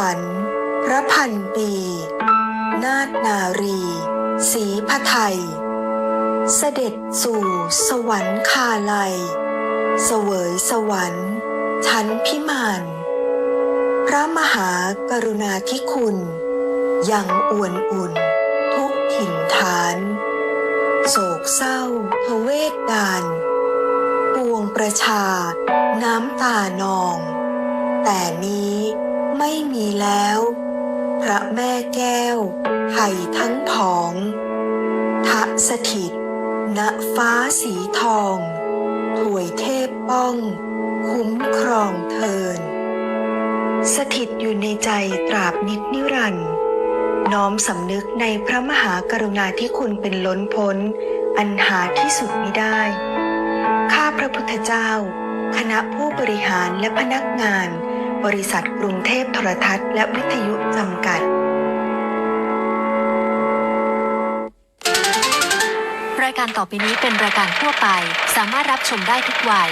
มิ่งขวัญพระพันปี นาฏนารีศรีพระไทย เสด็จสู่สวรรคาลัย เสวยสวรรค์ ชั้นพิมานพระมหากรุณาธิคุณ ยังอวนอุ่น ทุกถิ่นฐาน โศกเศร้าทเวทดาน ปวงประชา น้ำตานอง แต่นี้ ไม่มีแล้ว พระแม่แก้วไทยทั้งผองทะสถิต ณฟ้าสีทองถวยเทพป้อง คุ้มครองเทิน สถิตอยู่ในใจตราบนิดนิรันดร์น้อมสำนึกในพระมหากรุณาธิคุณเป็นล้นพ้น อันหาที่สุดมิได้ ข้าพระพุทธเจ้า คณะผู้บริหารและพนักงาน บริษัทกรุงเทพโทรทัศน์และวิทยุจำกัด รายการต่อไปนี้เป็นรายการทั่วไป สามารถรับชมได้ทุกวัย